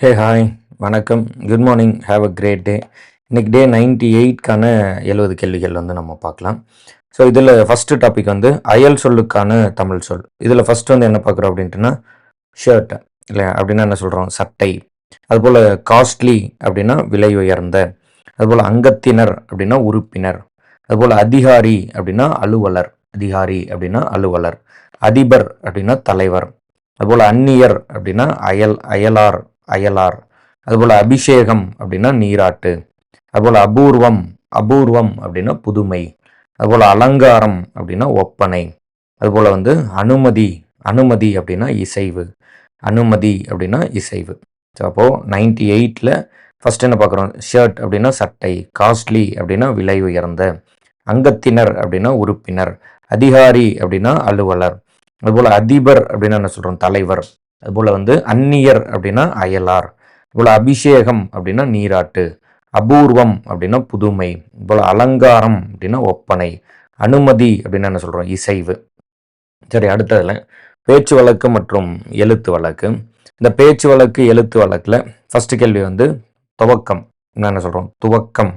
ஹே hi வணக்கம். Good morning have a great day இன்னைக்கு day ninety எயிட்கான எழுபது கேள்விகள் வந்து நம்ம பார்க்கலாம். ஸோ இதில் ஃபஸ்ட்டு டாபிக் வந்து அயல் சொல்லுக்கான தமிழ் சொல். இதில் ஃபஸ்ட் வந்து என்ன பார்க்குறோம் அப்படின்ட்டுனா ஷர்ட் இல்லை அப்படின்னா என்ன சொல்கிறோம் சட்டை. அதுபோல் காஸ்ட்லி அப்படின்னா விலை உயர்ந்த. அதுபோல் அங்கத்தினர் அப்படின்னா உறுப்பினர். அதுபோல் அதிகாரி அப்படின்னா அலுவலர். அதிகாரி அப்படின்னா அலுவலர். அதிபர் அப்படின்னா தலைவர். அதுபோல் அந்நியர் அப்படின்னா அயல் அயலார். அயலார். அதுபோல் அபிஷேகம் அப்படின்னா நீராட்டு. அதுபோல் அபூர்வம் அபூர்வம் அப்படின்னா புதுமை. அதுபோல் அலங்காரம் அப்படின்னா ஒப்பனை. அதுபோல் வந்து அனுமதி அனுமதி அப்படின்னா இசைவு. அனுமதி அப்படின்னா இசைவு. ஸோ அப்போது நைன்டி எயிட்டில் ஃபஸ்ட் என்ன பார்க்குறோம்? ஷர்ட் அப்படின்னா சட்டை காஸ்ட்லி அப்படின்னா விலை உயர்ந்த. அங்கத்தினர் அப்படின்னா உறுப்பினர். அதிகாரி அப்படின்னா அலுவலர். அதுபோல் அதிபர் அப்படின்னா என்ன சொல்கிறோம் தலைவர். அதுபோல் வந்து அந்நியர் அப்படின்னா அயலார் அதுபோல் அபிஷேகம் அப்படின்னா நீராட்டு அபூர்வம் அப்படின்னா புதுமை இதுபோல் அலங்காரம் அப்படின்னா ஒப்பனை அனுமதி அப்படின்னு என்ன சொல்கிறோம் இசைவு. சரி அடுத்ததில் பேச்சு வழக்கு மற்றும் எழுத்து வழக்கு. இந்த பேச்சு வழக்கு எழுத்து வழக்கில் ஃபஸ்ட்டு கேள்வி வந்து துவக்கம் என்ன சொல்கிறோம் துவக்கம்.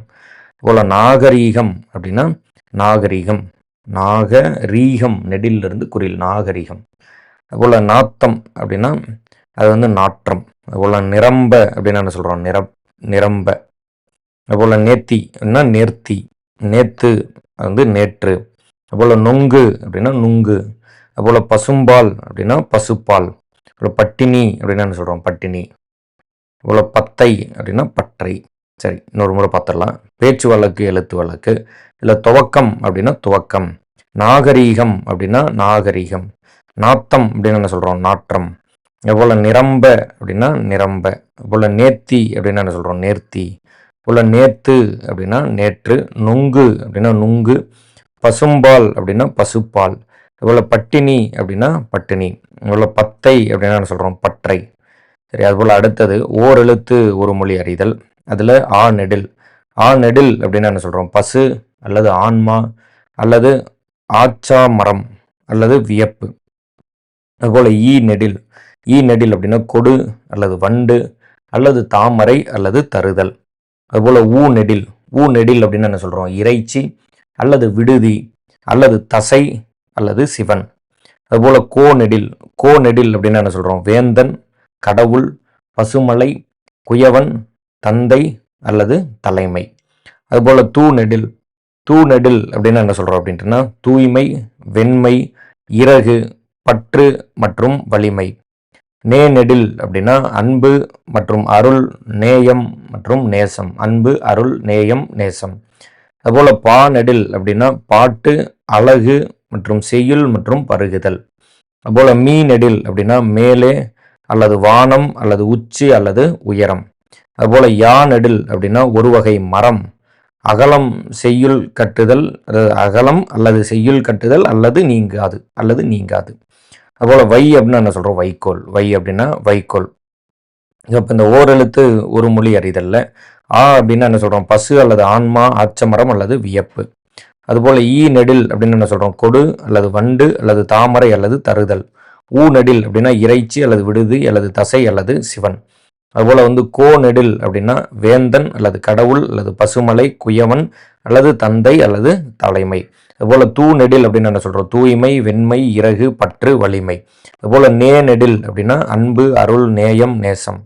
போல் நாகரீகம் அப்படின்னா நாகரீகம் நாகரீகம் நெடிலிருந்து குறில் நாகரீகம். அதுபோல் நாத்தம் அப்படின்னா அது வந்து நாற்றம். அதுபோல் நிரம்ப அப்படின்னு என்ன சொல்கிறோம் நிர நிரம்ப. அதுபோல் நேத்தி அப்படின்னா நேர்த்தி. நேத்து அது வந்து நேற்று. அதுபோல் நொங்கு அப்படின்னா நுங்கு. அதுபோல் பசும்பால் அப்படின்னா பசுப்பால். அப்புறம் பட்டினி அப்படின்னா என்ன சொல்கிறோம் பட்டினி. அதுபோல் பத்தை அப்படின்னா பற்றை. சரி இன்னொரு முறை பார்த்துடலாம். பேச்சு வழக்கு எழுத்து வழக்கு. இல்லை துவக்கம் அப்படின்னா துவக்கம். நாகரீகம் அப்படின்னா நாகரீகம். நாத்தம் அப்படின்னு என்ன சொல்கிறோம் நாற்றம். எவ்வளோ நிரம்ப அப்படின்னா நிரம்ப. போல் நேர்த்தி அப்படின்னா என்ன சொல்கிறோம் நேர்த்தி. போல் நேத்து அப்படின்னா நேற்று. நுங்கு அப்படின்னா நுங்கு. பசும்பால் அப்படின்னா பசுப்பால். இவ்வளோ பட்டினி அப்படின்னா பட்டினி. இவ்வளோ பத்தை அப்படின்னா என்ன சொல்கிறோம் பற்றை. சரி அதுபோல் அடுத்தது ஓரெழுத்து ஒரு மொழி அறிதல். அதில் ஆ நெடில். ஆ நெடில் அப்படின்னா என்ன சொல்கிறோம் பசு அல்லது ஆன்மா அல்லது ஆச்சா மரம் அல்லது வியப்பு. அதுபோல் ஈ நெடில். ஈ நெடில் அப்படின்னா கொடு அல்லது வண்டு அல்லது தாமரை அல்லது தருதல். அதுபோல் ஊ நெடில். ஊ நெடில் அப்படின்னு என்ன சொல்கிறோம் இறைச்சி அல்லது விடுதி அல்லது தசை அல்லது சிவன். அதுபோல் கோ நெடில். கோ நெடில் அப்படின்னு என்ன சொல்கிறோம் வேந்தன் கடவுள் பசுமலை குயவன் தந்தை அல்லது தலைமை. அதுபோல் தூ நெடில். தூ நெடில் அப்படின்னு என்ன சொல்கிறோம் அப்படின்ட்டுனா தூய்மை வெண்மை இறகு பற்று மற்றும் வலிமை. நே நெடில் அப்படின்னா அன்பு மற்றும் அருள் நேயம் மற்றும் நேசம். அன்பு அருள் நேயம் நேசம். அதுபோல் பா நெடில் அப்படின்னா பாட்டு அழகு மற்றும் செய்யுள் மற்றும் பருகுதல். அதுபோல் மீ நெடில் அப்படின்னா மேலே அல்லது வானம் அல்லது உச்சி அல்லது உயரம். அதுபோல் யா நெடில் அப்படின்னா ஒரு வகை மரம். அகலம் செய்யுள் கட்டுதல் அகலம் அல்லது செய்யுள் கட்டுதல் அல்லது நீங்காது அல்லது நீங்காது. அதுபோல் வை அப்படின்னு என்ன சொல்கிறோம் வைக்கோல். வை அப்படின்னா வைக்கோல். இப்போ இந்த ஓரெழுத்து ஒரு மொழி அறிதல்ல. ஆ அப்படின்னா என்ன சொல்கிறோம் பசு அல்லது ஆன்மா ஆச்சமரம் அல்லது வியப்பு. அதுபோல் ஈ நெடில் அப்படின்னு என்ன சொல்கிறோம் கொடு அல்லது வண்டு அல்லது தாமரை அல்லது தருதல். ஊ நெடில் அப்படின்னா இறைச்சி அல்லது விடுதி அல்லது தசை அல்லது சிவன். அதுபோல் வந்து கோ நெடில் அப்படின்னா வேந்தன் அல்லது கடவுள் அல்லது பசுமலை குயவன் அல்லது தந்தை அல்லது தலைமை. அதுபோல் தூ நெடில் அப்படின்னு என்ன சொல்கிறோம் தூய்மை வெண்மை இறகு பற்று வலிமை. அதுபோல் நே நெடில் அப்படின்னா அன்பு அருள் நேயம் நேசம்.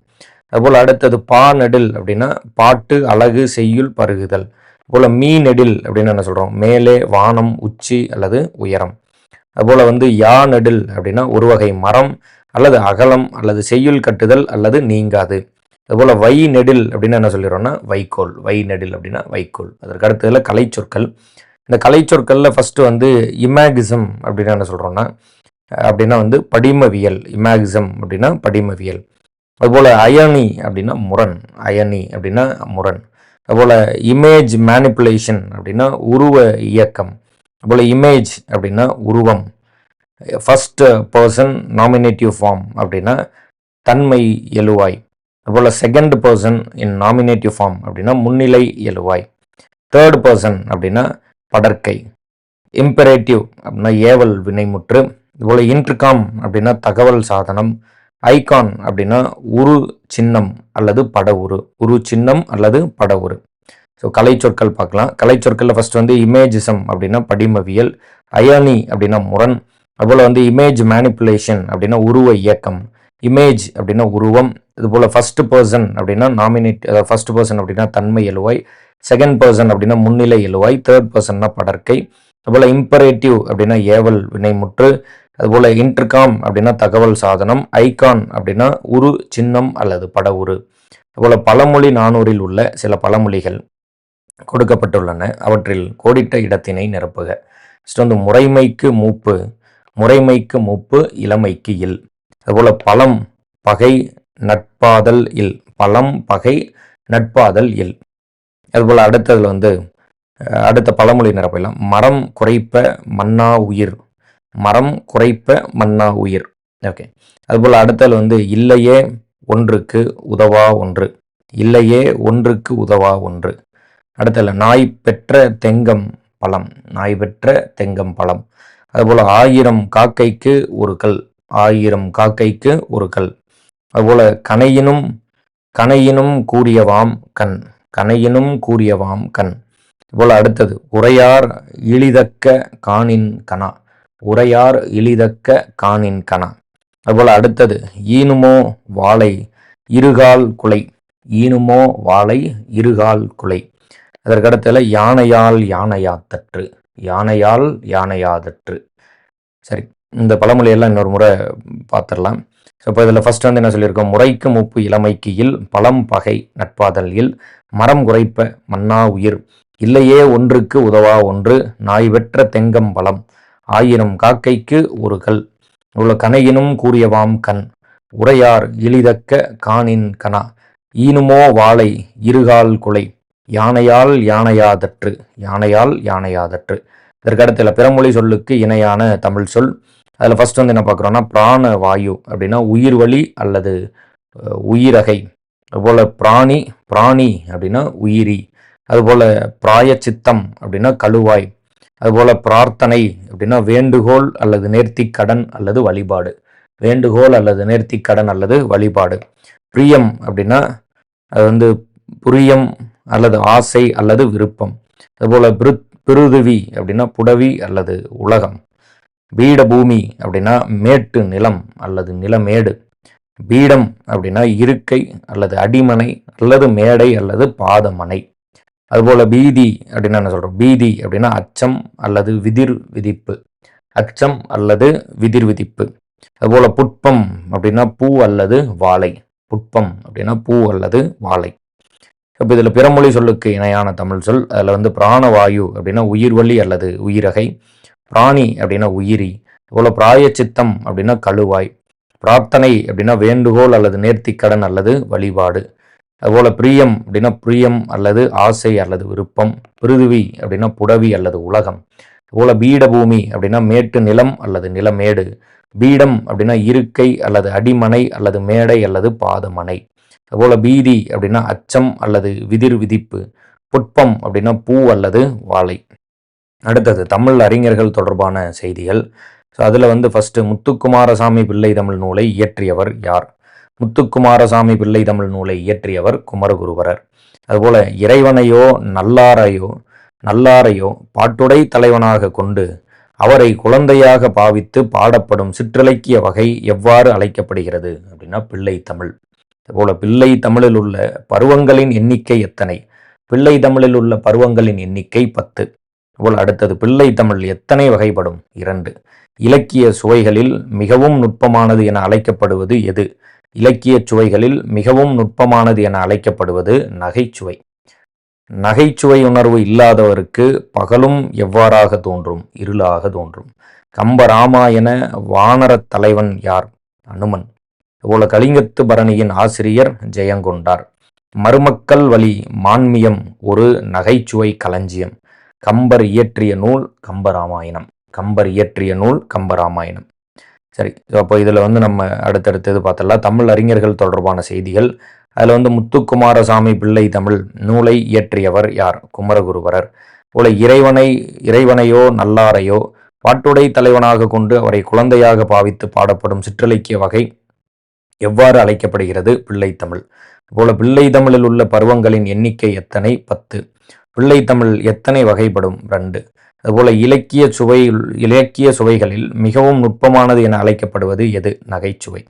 அதுபோல் அடுத்தது பா நெடில் அப்படின்னா பாட்டு அழகு செய்யுள் பருகுதல். அதுபோல் மீ நெடில் அப்படின்னு என்ன சொல்கிறோம் மேலே வானம் உச்சி அல்லது உயரம். அதுபோல் வந்து யா நெடில் அப்படின்னா ஒரு வகை மரம் அல்லது அகலம் அல்லது செய்யுள் கட்டுதல் அல்லது நீங்காது. அதுபோல் வை நெடில் அப்படின்னு என்ன சொல்லிடுறோம்னா வைக்கோல். வை நெடில் அப்படின்னா வைக்கோல். அதற்கு அடுத்ததில் கலை சொற்கள் இந்த கலை சொற்களில் ஃபஸ்ட்டு வந்து இமேகிசம் அப்படின்னு என்ன சொல்கிறோன்னா அப்படின்னா வந்து படிமவியல் இமேகிசம் அப்படின்னா படிமவியல். அதுபோல் அயனி அப்படின்னா முரண் அயனி அப்படின்னா முரண். அதுபோல் இமேஜ் மேனிப்புலேஷன் அப்படின்னா உருவ இயக்கம். அதுபோல் இமேஜ் அப்படின்னா உருவம். ஃபஸ்ட் பர்சன் நாமினேட்டிவ் ஃபார்ம் அப்படின்னா தன்மை எழுவாய். அதுபோல் second person in nominative form அப்படின்னா முன்னிலை எழுவாய். தேர்ட் பர்சன் அப்படின்னா படற்கை. இம்பரேட்டிவ் அப்படின்னா ஏவல் வினைமுற்று. இதுபோல் இன்ட்ருகாம் அப்படின்னா தகவல் சாதனம். ஐகான் அப்படின்னா உரு சின்னம் அல்லது பட உரு. உரு சின்னம் அல்லது பட உரு. ஸோ கலை சொற்கள் பார்க்கலாம் கலை சொற்களில் ஃபர்ஸ்ட் வந்து இமேஜிசம் அப்படின்னா படிமவியல். அயானி அப்படின்னா முரண். அதுபோல் வந்து இமேஜ் மேனிப்புலேஷன் அப்படின்னா உருவ இயக்கம். இமேஜ் அப்படின்னா உருவம் இதுபோல் ஃபஸ்ட்டு பர்சன் அப்படின்னா நாமினேட் ஃபர்ஸ்ட் பர்சன் அப்படின்னா தன்மை எழுவாய் செகண்ட் பர்சன் அப்படின்னா முன்னிலை எழுவாய் தேர்ட் பர்சன்னா படற்கை அதுபோல் இம்பரேட்டிவ் அப்படின்னா ஏவல் வினைமுற்று அதுபோல் இன்டர்காம் அப்படின்னா தகவல் சாதனம் ஐகான் அப்படின்னா உரு சின்னம் அல்லது பட உரு. அதுபோல் பழமொழி நானூறில் உள்ள சில பழமொழிகள் கொடுக்கப்பட்டுள்ளன. அவற்றில் கோடிட்ட இடத்தினை நிரப்புக. ஃபஸ்ட் வந்து முறைமைக்கு மூப்பு முறைமைக்கு மூப்பு இளமைக்கு இல். அதுபோல் பழம் பகை நட்பாதல் இல். பழம் பகை நட்பாதல் இல். அதுபோல் அடுத்ததில் வந்து அடுத்த பழமொழி நிரப்பலாம் மரம் குறைப்ப மன்னா உயிர். மரம் குறைப்ப மன்னா உயிர். ஓகே. அதுபோல் அடுத்தது வந்து இல்லையே ஒன்றுக்கு உதவா ஒன்று. இல்லையே ஒன்றுக்கு உதவா ஒன்று. அடுத்தல நாய் பெற்ற தெங்கம் பழம். நாய் பெற்ற தெங்கம் பழம். அதுபோல் ஆயிரம் காக்கைக்கு ஒரு கல். ஆயிரம் காக்கைக்கு ஒரு கல். அதுபோல கனையினும் கனையினும் கூறியவாம் கண். கனையினும் கூறியவாம் கண். இதுபோல் அடுத்தது உரையார் இழிதக்க காணின் கணா. உரையார் இழிதக்க காணின் கணா. அதுபோல் அடுத்தது ஈனுமோ வாழை இருகால் குலை. ஈனுமோ வாழை இருகால் குலை. அதற்கடுத்தல யானையால் யானையாத்தற்று யானையால் யானையாதற்று. சரி இந்த பழமொழியெல்லாம் இன்னொரு முறை பார்த்துடலாம். ஸோ இப்போ இதில் ஃபஸ்ட் வந்து என்ன சொல்லியிருக்கோம்? முறைக்கு முப்பு இளமைக்கு இல் பழம் பகை நட்பாதல் இல் மரம் குறைப்ப மன்னா உயிர் இல்லையே ஒன்றுக்கு உதவா ஒன்று நாய் வெற்ற தெங்கம் பழம் ஆயினும் காக்கைக்கு ஒரு கல் உள்ள கனையினும் கூறியவாம் கண் உரையார் இழிதக்க காணின் கனா ஈனுமோ வாழை இருகால் குலை யானையால் யானையாதற்று யானையால் யானையாதற்று. இதற்கடுத்துல பிறமொழி சொல்லுக்கு இணையான தமிழ் சொல் அதில் ஃபஸ்ட் வந்து என்ன பார்க்குறோன்னா பிராண வாயு அப்படின்னா உயிர் வழி அல்லது உயிரகை. அதுபோல் பிராணி பிராணி அப்படின்னா உயிரி. அதுபோல் பிராயச்சித்தம் அப்படின்னா கழுவாய். அதுபோல் பிரார்த்தனை அப்படின்னா வேண்டுகோள் அல்லது நேர்த்தி கடன் அல்லது வழிபாடு. வேண்டுகோள் அல்லது நேர்த்தி கடன் அல்லது வழிபாடு. பிரியம் அப்படின்னா அது வந்து புரியம் அல்லது ஆசை அல்லது விருப்பம். அதுபோல் பிருத் பிருதுவி அப்படின்னா புடவி அல்லது உலகம். பீடபூமி அப்படின்னா மேட்டு நிலம் அல்லது நிலமேடு. பீடம் அப்படின்னா இருக்கை அல்லது அடிமனை அல்லது மேடை அல்லது பாதமனை. அதுபோல் பீதி அப்படின்னா என்ன சொல்கிறோம் பீதி அப்படின்னா அச்சம் அல்லது விதிர் விதிப்பு. அச்சம் அல்லது விதிர் விதிப்பு. அதுபோல் புட்பம் அப்படின்னா பூ அல்லது வாழை. புட்பம் அப்படின்னா பூ அல்லது வாழை. இப்போ இதில் பிறமொழி சொல்லுக்கு இணையான தமிழ் சொல். அதில் வந்து பிராணவாயு அப்படின்னா உயிர்வழி அல்லது உயிரகை. பிராணி அப்படின்னா உயிரி இவ்வளோ பிராய சித்தம் அப்படின்னா கழுவாய் பிரார்த்தனை அப்படின்னா வேண்டுகோள் அல்லது நேர்த்திக்கடன் அல்லது வழிபாடு அதுபோல் பிரியம் அப்படின்னா பிரியம் அல்லது ஆசை அல்லது விருப்பம் பிருதுவி அப்படின்னா புடவி அல்லது உலகம் அதுபோல் பீடபூமி அப்படின்னா மேட்டு நிலம் அல்லது நிலமேடு பீடம் அப்படின்னா இருக்கை அல்லது அடிமனை அல்லது மேடை அல்லது பாதமனை அதுபோல் பீதி அப்படின்னா அச்சம் அல்லது விதிர் விதிப்பு புட்பம் அப்படின்னா பூ அல்லது வாழை. அடுத்தது தமிழ் அறிஞர்கள் தொடர்பான செய்திகள். ஸோ அதில் வந்து ஃபஸ்ட்டு முத்துக்குமாரசாமி பிள்ளை தமிழ் நூலை இயற்றியவர் யார்? முத்துக்குமாரசாமி பிள்ளை தமிழ் நூலை இயற்றியவர் குமரகுருவரர். அதுபோல் இறைவனையோ நல்லாரையோ நல்லாரையோ பாட்டுடை தலைவனாக கொண்டு அவரை குழந்தையாக பாவித்து பாடப்படும் சிற்றிலக்கிய வகை எவ்வாறு அழைக்கப்படுகிறது அப்படின்னா பிள்ளை தமிழ். அதுபோல் பிள்ளை தமிழில் உள்ள பருவங்களின் எண்ணிக்கை எத்தனை? பிள்ளை தமிழில் உள்ள பருவங்களின் எண்ணிக்கை பத்து. அதுபோல் அடுத்தது பிள்ளை தமிழ் எத்தனை வகைப்படும்? இரண்டு. இலக்கிய சுவைகளில் மிகவும் நுட்பமானது என அழைக்கப்படுவது எது? இலக்கிய சுவைகளில் மிகவும் நுட்பமானது என அழைக்கப்படுவது நகைச்சுவை. நகைச்சுவை உணர்வு இல்லாதவருக்கு பகலும் எவ்வாறாக தோன்றும்? இருளாக தோன்றும். கம்பராமாயண வானரத் தலைவன் யார்? அனுமன். போல கலிங்கத்து பரணியின் ஆசிரியர் ஜெயங்கொண்டார். மருமக்கள் வழி மான்மியம் ஒரு நகைச்சுவை களஞ்சியம். கம்பர் இயற்றிய நூல் கம்பராமாயணம். கம்பர் இயற்றிய நூல் கம்பராமாயணம். சரி அப்போ இதில் வந்து நம்ம அடுத்தடுத்தது பார்த்தலாம் தமிழ் அறிஞர்கள் தொடர்பான செய்திகள். அதில் வந்து முத்துக்குமாரசாமி பிள்ளை தமிழ் நூலை இயற்றியவர் யார்? குமரகுருவரர். போல இறைவனை இறைவனையோ நல்லாரையோ பாட்டுடை தலைவனாக கொண்டு அவரை குழந்தையாக பாவித்து பாடப்படும் சிற்றிலக்கிய வகை எவ்வாறு அழைக்கப்படுகிறது? பிள்ளைத்தமிழ் போல பிள்ளை தமிழில் உள்ள பருவங்களின் எண்ணிக்கை எத்தனை? பத்து. பிள்ளை தமிழ் எத்தனை வகைப்படும்? ரெண்டு. அதுபோல இலக்கிய சுவை இலக்கிய சுவைகளில் மிகவும் நுட்பமானது என அழைக்கப்படுவது எது? நகைச்சுவை.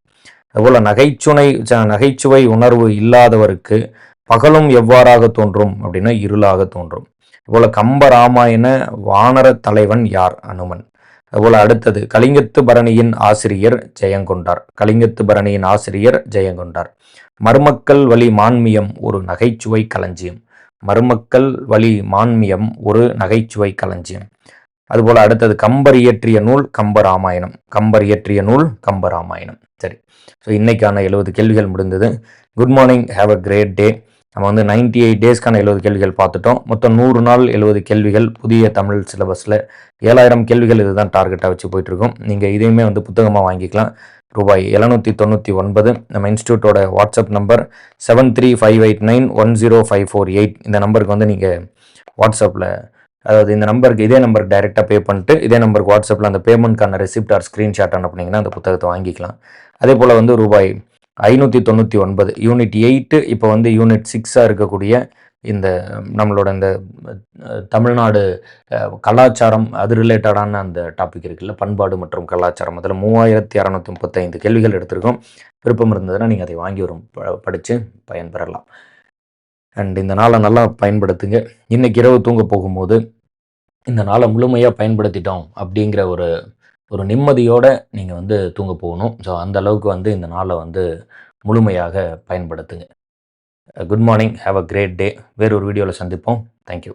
அதுபோல நகைச்சுனை நகைச்சுவை உணர்வு இல்லாதவருக்கு பகலும் எவ்வாறாக தோன்றும் அப்படின்னா இருளாக தோன்றும். அதுபோல கம்ப ராமாயண வானர தலைவன் யார்? அனுமன். அதுபோல அடுத்தது கலிங்கத்து பரணியின் ஆசிரியர் ஜெயங்கொண்டார். கலிங்கத்து பரணியின் ஆசிரியர் ஜெயங்கொண்டார். மருமக்கள் வழி மான்மியம் ஒரு நகைச்சுவை களஞ்சியம். மருமக்கள் வழி மான்மியம் ஒரு நகைச்சுவை களஞ்சியம். அதுபோல் அடுத்தது கம்பர் இயற்றிய நூல் கம்ப ராமாயணம். கம்பர் இயற்றிய நூல் கம்ப ராமாயணம். சரி. ஸோ இன்னைக்கான எழுபது கேள்விகள் முடிந்தது. Good morning have a great day நம்ம வந்து நைன்டி எயிட் டேஸ்க்கான எழுபது கேள்விகள் பார்த்துட்டோம். மொத்தம் நூறு நாள் எழுபது கேள்விகள். புதிய தமிழ் சிலபஸில் ஏழாயிரம் கேள்விகள் இதுதான் டார்கெட்டாக வச்சு போயிட்டுருக்கோம் நீங்கள் இதையுமே வந்து புத்தகமாக வாங்கிக்கலாம். ரூபாய் எழுநூற்றி தொண்ணூற்றி ஒன்பது. நம்ம இன்ஸ்டியூட்டோட WhatsApp number seven three five eight nine one zero five four eight இந்த நம்பருக்கு வந்து நீங்கள் வாட்ஸ்அப்பில் அதாவது இந்த நம்பருக்கு இதே நம்பருக்கு டைரெக்டாக பே பண்ணிட்டு இதே நம்பருக்கு வாட்ஸ்அப்பில் அந்த பேமெண்ட்க்கான ரெசிப்ட் ஆர் ஸ்க்ரீன்ஷாட் அனுப்புனீங்கன்னா அந்த புத்தகத்தை வாங்கிக்கலாம். அதே போல் வந்து ரூபாய் ஐநூற்றி தொண்ணூற்றி ஒன்பது. யூனிட் எயிட்டு இப்போ வந்து யூனிட் சிக்ஸாக இருக்கக்கூடிய இந்த நம்மளோட இந்த தமிழ்நாடு கலாச்சாரம் அது ரிலேட்டடான அந்த டாபிக் இருக்குல்ல பண்பாடு மற்றும் கலாச்சாரம். அதில் மூவாயிரத்தி அறநூற்றி முப்பத்தைந்து கேள்விகள் எடுத்திருக்கோம். விருப்பம் இருந்ததுன்னா நீங்கள் அதை வாங்கி வரும் படித்து பயன்பெறலாம். அண்ட் இந்த நாளை நல்லா பயன்படுத்துங்க. இன்றைக்கி இரவு தூங்க போகும்போது இந்த நாளை முழுமையாக பயன்படுத்திட்டோம் அப்படிங்கிற ஒரு ஒரு நிம்மதியோடு நீங்கள் வந்து தூங்க போகணும். ஸோ அந்த அளவுக்கு வந்து இந்த நாளை வந்து முழுமையாக பயன்படுத்துங்க. Good morning have a great day வேறு ஒரு வீடியோவில் சந்திப்போம். தேங்க்யூ